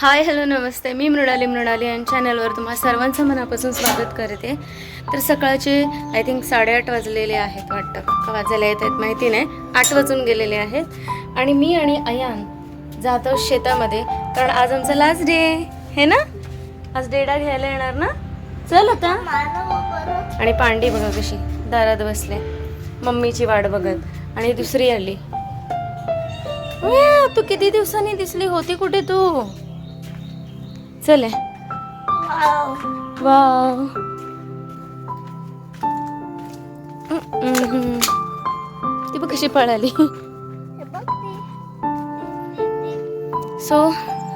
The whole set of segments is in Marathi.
हाय हॅलो नमस्ते. मी मृणाली मृणाली यांच्या चॅनलवर तुम्हा सर्वांचं मनापासून स्वागत करते. तर सकाळचे आय थिंक साडेआठ वाजलेले आहेत वाटतं. का वाजायला येत आहेत माहिती नाही. आठ वाजून गेलेले आहेत. आणि मी आणि अयान जातो शेतामध्ये. कारण आज आमचा लास्ट डे हे ना? आज डेडा घ्यायला येणार ना? चल आता. आणि पांडी बघा कशी दारात बसले. मम्मीची वाट बघत. आणि दुसरी आली. तू किती दिवसांनी दिसली होती कुठे तू? चल. वाव. ती बघ कशी पळाली. सो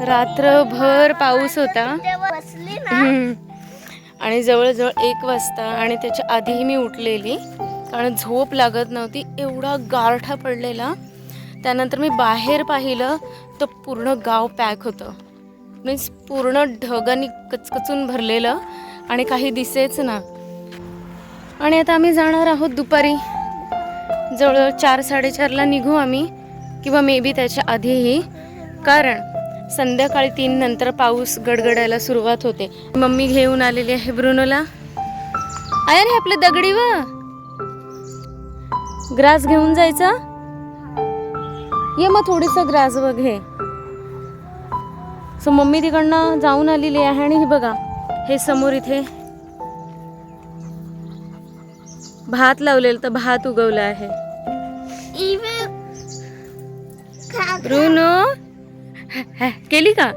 रात्रभर पाऊस होता. आणि जवळजवळ एक वाजता आणि त्याच्या आधीही मी उठलेली. कारण झोप लागत नव्हती. एवढा गारठा पडलेला. त्यानंतर मी बाहेर पाहिलं तर पूर्ण गाव पॅक होतं. मीन्स पूर्ण ढगांनी कचकचून भरलेलं आणि काही दिसेच ना. आणि आता आम्ही जाणार आहोत दुपारी. जवळजवळ चार साडेचारला निघू आम्ही किंवा मे बी त्याच्या आधीही. कारण संध्याकाळी तीन नंतर पाऊस गडगडायला सुरुवात होते. मम्मी घेऊन आलेली आहे ब्रुनोला. आहे रे आपलं दगडी व. ग्रास घेऊन जायचा? ये मग थोडीसं ग्रास वगैरे सो मम्मी तिकडनं जाऊन आलेली आहे आणि हे बघा हे समोर इथे भात लावलेलं तर भात उगवलं आहे. ब्रुनो केली का?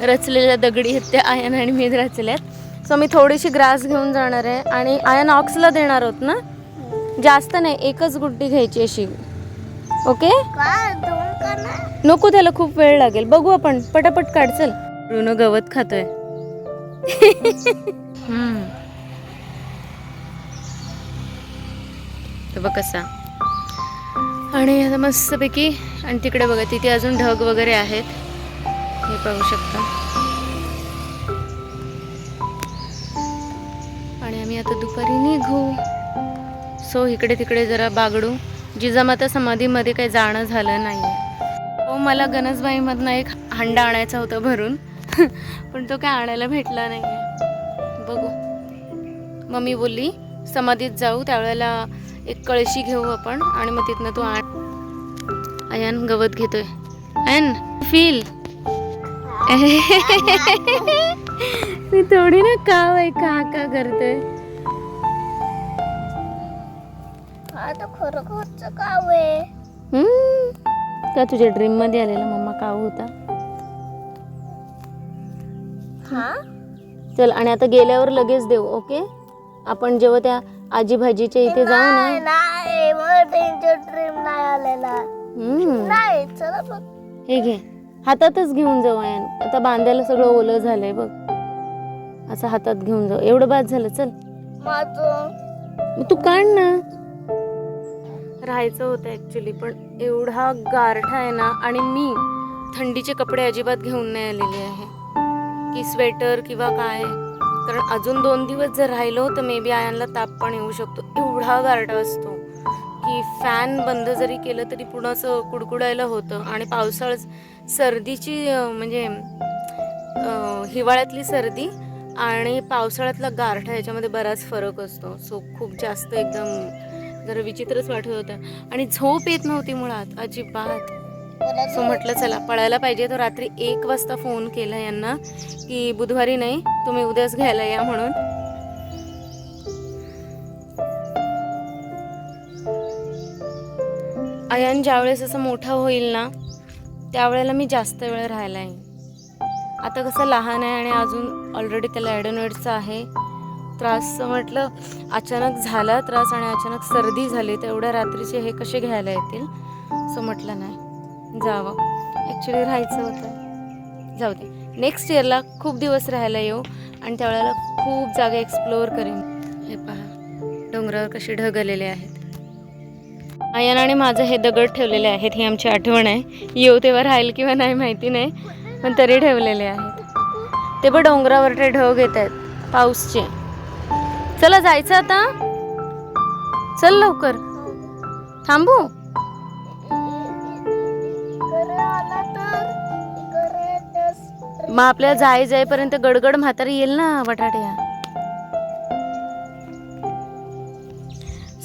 रचलेल्या दगडी आहेत त्या आयन आणि मी रचल्यात सो मी थोडीशी ग्रास घेऊन जाणार आहे आणि आयन ऑक्सला देणार आहोत ना? जास्त नाही एकच गुड्डी घ्यायची अशी. ओके? नको त्याला खूप वेळ लागेल. बघू आपण. पटापट काढ चल. ब्रुनो गवत खातोय. बघ कसा. आणि आता मस्तपैकी आणि तिकडे बघा तिथे अजून ढग वगैरे आहेत. हे पाहू शकता. आणि आम्ही आता दुपारी निघू. सो इकडे तिकडे जरा बागडू. जिजामाता समाधीमध्ये काही जाणं झालं नाही. हो मला गणसबाईमधनं एक हंडा आणायचा होता भरून. पण तो काय आणायला भेटला नाही बघू. मम्मी बोलली समाधीत जाऊ त्यावेळेला एक कळशी घेऊ आपण आणि मग तिथनं तू आण. अयान गवत घेतोय. अयन फील. मी थोडी ना काव आहे का का करतोय? आता खरोखरच काव आहे हम्म. का तुझ्या ड्रीममध्ये आलेला मम्मा काव होता? हा? चल आणि आता गेल्यावर लगेच देऊ ओके? आपण जेव्हा त्या आजी भाजीच्या इथे जाऊ ना नाही मला त्यांच्या ड्रीम नाही आलेला. हम्म. नाही चला बघ. हे घे. हातातच घेऊन जाऊ आयन. आता बांधायला सगळं ओलं झालंय बघ. असं हातात घेऊन जाऊ. एवढं बाद झालं चल. माझं. मग तू काढ ना. राहायचं होतं ॲक्च्युली पण एवढा गारठा आहे ना आणि मी थंडीचे कपडे अजिबात घेऊन नाही आलेले आहे. की स्वेटर किंवा काय. कारण अजून दोन दिवस जर राहिलो तर मे बी आयांना ताप पण येऊ शकतो. एवढा गारठा असतो. की फॅन बंद जरी केलं तरी पुन्हा असं कुडकुडायला होतं. आणि पावसाळ्यात सर्दीची म्हणजे हिवाळ्यातली सर्दी आणि पावसाळ्यातला गारठा याच्यामध्ये बराच फरक असतो. सो खूप जास्त एकदम जरा विचित्रच वाटत होतं. आणि झोप येत नव्हती मुळात अजिबात. सो म्हटलं चला पळायला पाहिजे. तर रात्री एक वाजता फोन केला यांना की बुधवारी नाही तुम्ही उद्याच घ्यायला या म्हणून. अयान ज्यावेळेस असं मोठा होईल ना त्यावेळेला मी जास्त वेळ राहायला येईन. आता कसं लहान आहे आणि अजून ऑलरेडी त्याला ॲडनोइडचा आहे त्रास म्हटलं अचानक झाला त्रास आणि अचानक सर्दी झाली तर एवढ्या रात्रीचे हे कसे घ्यायला येतील? सो म्हटलं नाही. जावं. ॲक्च्युली राहायचं होतं. जाऊ दे. नेक्स्ट इयरला खूप दिवस राहायला येऊ आणि त्यावेळेला खूप जागा एक्सप्लोअर करेन. हे पहा. डोंगरावर कसे ढग आलेले आहेत. आयनाने आणि माझं हे दगड ठेवलेले आहेत. ही आमची आठवण आहे. येऊ तेव्हा राहील किंवा नाही माहिती नाही पण तरी ठेवलेले आहेत. ते पण डोंगरावर ते ढग येत आहेत. पाऊसचे. चला जायचं आता. चल लवकर. थांबू? मग आपल्याला जाय जाईपर्यंत गडगड म्हातारी येईल ना बटाट्या.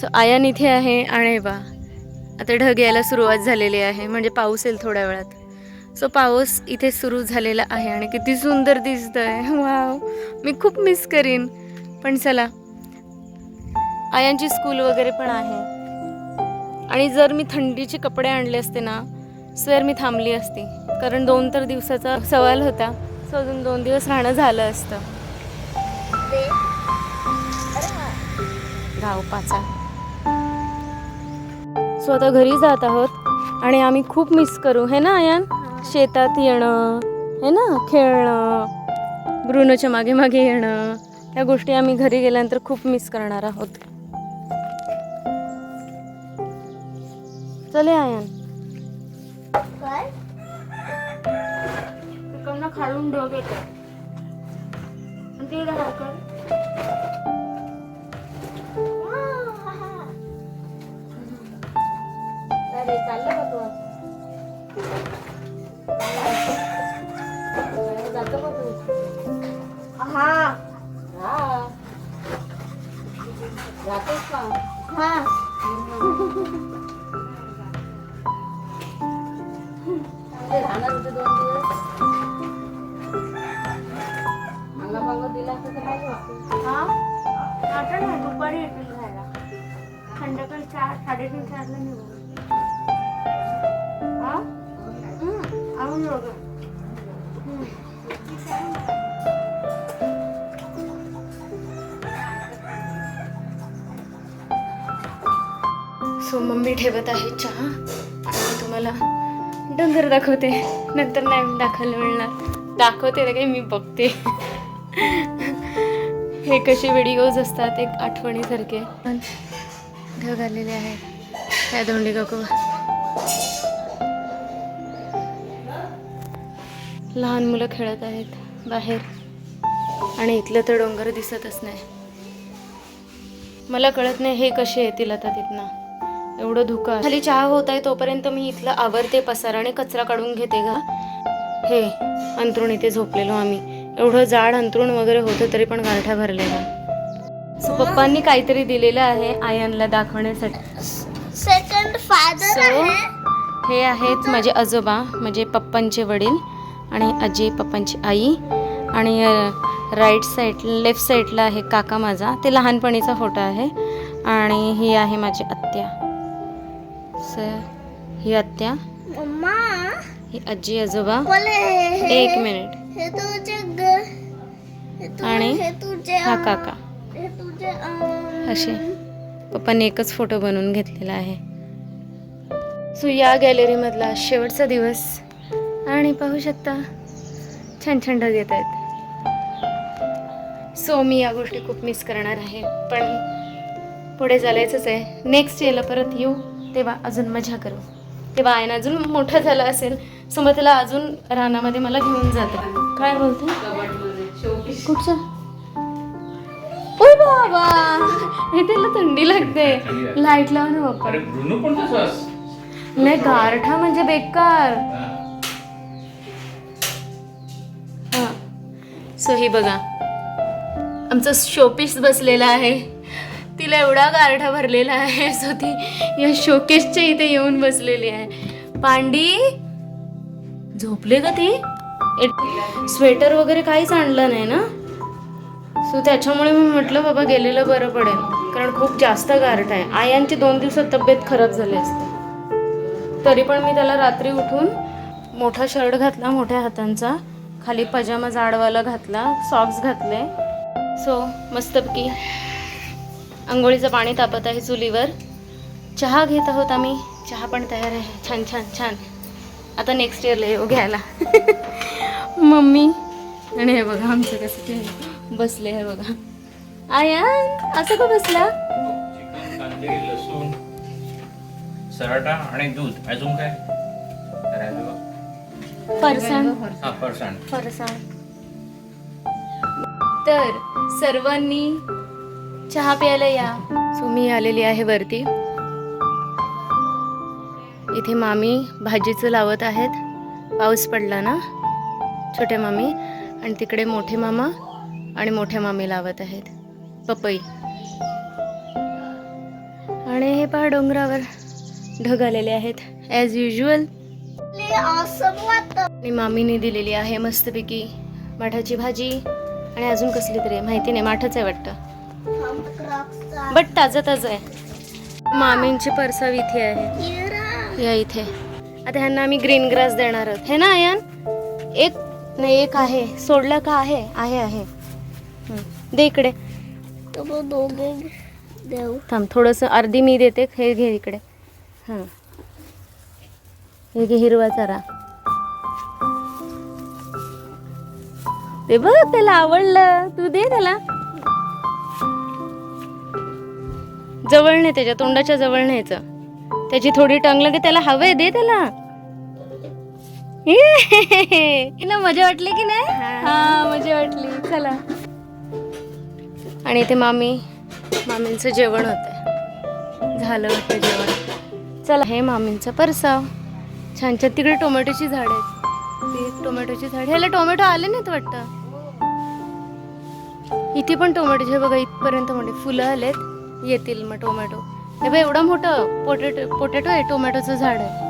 सो आयन इथे आहे आणि बा आता ढग यायला सुरुवात झालेली आहे म्हणजे पाऊस येईल थोड्या वेळात. सो पाऊस इथे सुरू झालेला आहे आणि किती सुंदर दिसतंय. वाव मी खूप मिस करीन. पण चला. आयांची स्कूल वगैरे पण आहे. आणि जर मी थंडीचे कपडे आणले असते ना स्वेअर मी थांबली असती. कारण दोन तर दिवसाचा सवाल होता. सो अजून दोन दिवस राहणं झालं असतं. धावपाचा गाव सो आता घरी जात आहोत. आणि आम्ही खूप मिस करू. हे ना आयान? शेतात येणं हे ना खेळणं ब्रुनोच्या मागे मागे येणं. या गोष्टी आम्ही घरी गेल्यानंतर खूप मिस करणार आहोत. चले आयान काय तिकडनं खालून ढग येतो ते अरे चाललं का तू जातो का तू? हा. हा. जातोस का? हा. दोन दिवस दिला तर हा आता नाही दुपारी येतील राहायला संध्याकाळी चार साडेतीन चारला निघू हा आणून बघा सो मम्मी ठेवत आहे चहा. आणि तुम्हाला डोंगर दाखवते. नंतर नाही दाखवायला मिळणार. दाखवते ना काही मी बघते. हे कसे व्हिडिओज असतात एक आठवणीसारखे. पण ढग आलेले आहेत. काय दोंडी काकू? लहान मुलं खेळत आहेत बाहेर. आणि इथलं तर डोंगर दिसतच नाही. मला कळत नाही हे कसे येतील आता तिथनं. एवढं धुकं. खाली चहा होत आहे तोपर्यंत मी इथलं आवरते पसार आणि कचरा काढून घेते गा. हे अंथरुण इथे झोपलेलो आम्ही. एवढं जाड अंथरुण वगैरे होतं तरी पण गारठा भरलेला सो पप्पांनी काहीतरी दिलेलं आहे आयनला दाखवण्यासाठी. सेकंड फादर हे आहेत माझे आजोबा म्हणजे पप्पांचे वडील आणि आजी पप्पांची आई आणि राईट साईड लेफ्ट साईडला आहे काका माझा. ते लहानपणीचा फोटो आहे आणि ही आहे माझी आत्या. ही आत्या मम्मा ही आजी आजोबा एक मिनिट. आणि हे काका. हे असे पप्पांनी एकच फोटो बनवून घेतलेला आहे. सो या गॅलरीमधला शेवटचा दिवस. आणि पाहू शकता छान छान ढग येत आहेत. सो मी या गोष्टी खूप मिस करणार आहे. पण पुढे चालायचंच आहे. नेक्स्ट याला परत येऊ. तेव्हा अजून मजा करू. तेव्हा आयन अजून मोठा झाला असेल सो मग त्याला अजून रानामध्ये मला घेऊन जातं. काय बोलते? कुठचं? ओय बाबा! हे त्याला थंडी लागते. लाइट लावा ना बाप्पा अरे ब्रुनो पण तसाच नाही गारठा म्हणजे बेकार. हा. सो ही बघा. आमचं शोपीस बसलेला आहे. तिला एवढा गारठा भरलेला आहे सो ती या शोकेसच्या इथे येऊन बसलेली आहे. पांडी झोपले का ती? स्वेटर वगैरे काहीच आणलं नाही ना? सो त्याच्यामुळे मी म्हटलं बाबा गेलेलं बरं पडेल. कारण खूप जास्त गारठ आहे. आयांची दोन दिवसात तब्येत खराब झाली असते. तरी पण मी त्याला रात्री उठून मोठा शर्ट घातला मोठ्या हातांचा. खाली पजामा जाडवाला घातला सॉक्स घातले. सो मस्तपैकी आंघोळीचं पाणी तापत आहे चुलीवर. चहा घेत आहोत आम्ही. चहा पण तयार आहे. छान छान छान. आता नेक्स्ट इयरला येऊ घ्यायला. मम्मी आणि हे बघा आमचं कसं ते बसले हे बघा. आयान असं का बसला? लसूण सराटा आणि दूध. अजून काय? हा फरसाण. फरसाण. तर सर्वांनी चहा प्यायला या. सो मी आलेली आहे वरती. इथे मामी भाजीचं लावत आहेत. पाऊस पडला ना? छोटे मामी. आणि तिकडे मोठे मामा आणि मोठ्या मामी लावत आहेत. पपई. आणि हे पहा डोंगरावर ढग आलेले आहेत. ॲज युजल आणि मामीने दिलेली आहे मस्तपैकी माठाची भाजी. आणि अजून कसली तरी माहिती नाही. माठच आहे वाटतं. बट ताजं ताजं आहे. मामींची परसाव इथे आहे. या इथे. आता ह्यांना आम्ही ग्रीन ग्रास देणार आहोत. हे ना आयन? एक नाही एक आहे. सोडलं का? आहे. आहे आहे. दे इकडे. देऊ थांब थोडंसं अर्धी मी देते. हे घे इकडे. हां. हे घे हिरवा चारा. ते बघ त्याला आवडलं. तू दे त्याला. जवळ नाही त्याच्या तोंडाच्या जवळ न्यायचं त्याची थोडी टंग लगे त्याला हवे दे त्याला. ना मजा वाटली की नाही? हा. मजा वाटली. चला. आणि इथे मामी मामींचं जेवण होतं झालं वाटतं जेवण. चला हे मामींचं परसाव. छान छान. तिकडे टोमॅटोची झाड आहेत. ती टोमॅटोची झाड. ह्याला टोमॅटो आले नाहीत वाटतं. इथे पण टोमॅटोचे बघा इथपर्यंत मोठे फुलं आलेत. येतील मग टोमॅटो. हे बघ एवढं मोठं पोटॅटो पोटॅटो आहे टोमॅटोचं झाड आहे.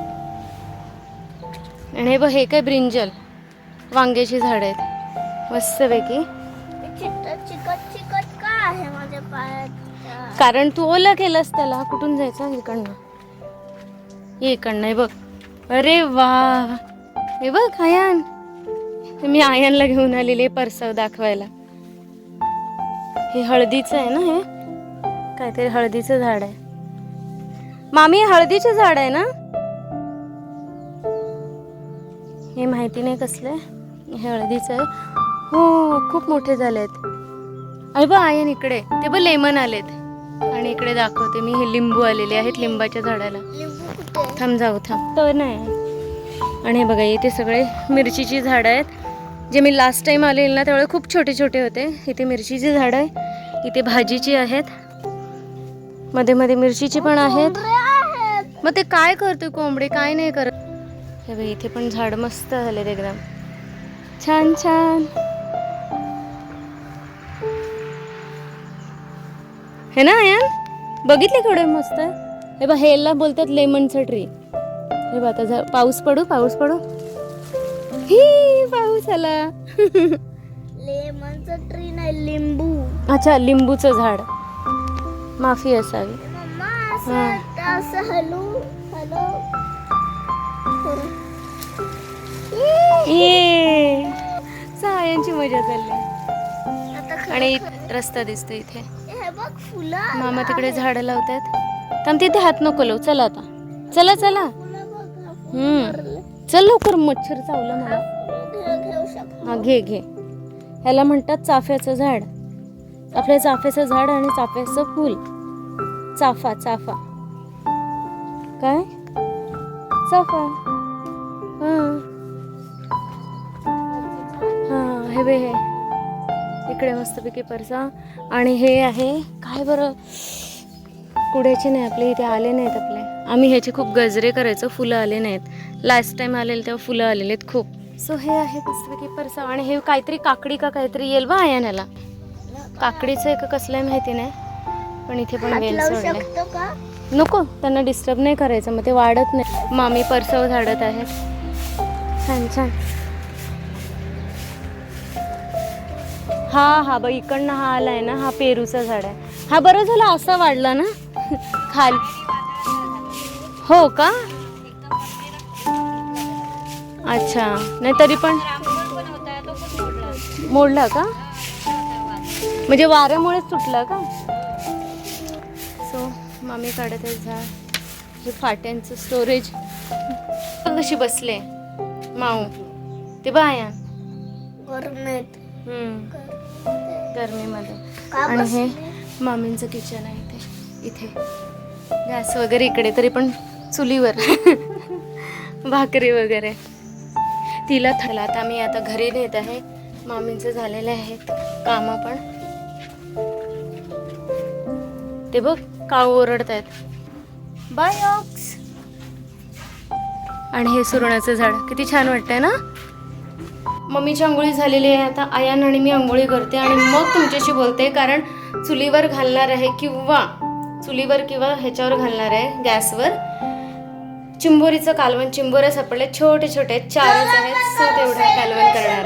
आणि हे बघ हे काय ब्रिंजल वांग्याची झाड आहेत. मस्तपैकी कारण तू ओला केलंस त्याला कुठून जायचं इकडनं? इकडनं हे बघ. अरे वा. हे बघ आयान. मी आयानला घेऊन आलेली परसव दाखवायला. हे हळदीचं आहे ना हे? काहीतरी हळदीचं झाड आहे. मामी हळदीचे हळदीचं झाड आहे ना? हे माहिती नाही कसलं आहे. हे हळदीचं आहे. हो खूप मोठे झालेत. अरे बा आयन इकडे. ते बघ लेमन आलेत. आणि इकडे दाखवते मी. हे लिंबू आलेले आहेत लिंबाच्या झाडाला. थांब जाऊ थांब. तर नाही. आणि हे बघा इथे सगळे मिरचीची झाडं आहेत. जे मी लास्ट टाइम आलेले ना त्यावेळे खूप छोटे छोटे होते. इथे मिरचीची झाडं आहे. इथे भाजीची आहेत. मध्ये मध्ये मिरचीची पण आहेत. मग ते काय करतोय कोंबडे? काय नाही करत. हे इथे पण झाड मस्त झालेत एकदम. छान छान. हे ना यार बघितले केवढे मस्त? हे बघ हेला बोलतात लेमनचं ट्री हे बघ आता पाऊस पडू पाऊस पडू. ही पाऊस आला. लेमनचं ट्री नाही लिंबू. अच्छा लिंबूचं झाड. माफी असावी. ये. सायांची मजा चालली. आणि रस्ता दिसतो इथे. मामा तिकडे झाडं लावतात थांब तिथे हात नको लावू. चला आता. चला चला. हम्म चल लवकर मच्छर चावलं मला. हा घे घे. ह्याला म्हणतात चाफ्याचं झाड. आपल्या चाफ्याचं झाड आणि चाफ्याचं फूल. चाफा चाफा. काय? चाफा. हां. हे बे हे. इकडे मस्तपैकी परसा. आणि हे आहे काय बरं? कुड्याचे नाही आपले इथे आले नाहीत आपले. आम्ही ह्याचे खूप गजरे करायचो फुलं आले नाहीत. लास्ट टाइम आलेले तेव्हा फुलं आलेले आहेत खूप. सो हे आहे मस्तपैकी परसा. आणि हे काहीतरी काकडी का काहीतरी येईल बा आयानाला काकडीचं आहे का कसलं आहे माहिती नाही पण इथे पण वेल लावू सोडले शकतो का? नको त्यांना डिस्टर्ब नाही करायचं मग ते वाढत नाही. मामी परसव झाडत आहेत छान छान. हा हा बघ इकडनं हा आलाय ना हा पेरूचा झाड आहे. हा बरं झालं असा वाढला ना. खाल. हो का? अच्छा नाही तरी पण. मोडला का? म्हणजे वाऱ्यामुळेच तुटला का? सो मामी काढत आहे झाड. हे फाट्यांचं स्टोरेज कशी बसले. माऊ ते बाया गरमीमध्ये. का आणि हे बसली? मामींचं किचन आहे इथे. इथे. गॅस वगैरे इकडे तरी पण चुलीवर. भाकरी वगैरे. तिला थला आता मी आता घरी नेत आहे. मामींचं झालेले आहेत कामं पण. ते बघ काऊ ओरडत आहेत बाय ऑक्स आणि हे सुरणाचं झाड किती छान वाटतंय ना? मम्मीची आंघोळी झालेली आहे आता आयान आणि मी आंघोळी करते आणि मग तुमच्याशी बोलते कारण चुलीवर घालणार आहे किंवा चुलीवर किंवा ह्याच्यावर घालणार आहे गॅसवर. चिंबोरीचं कालवण चिंबोऱ्या सापडले छोटे छोटे चारच आहेत सो तेवढं कालवण करणार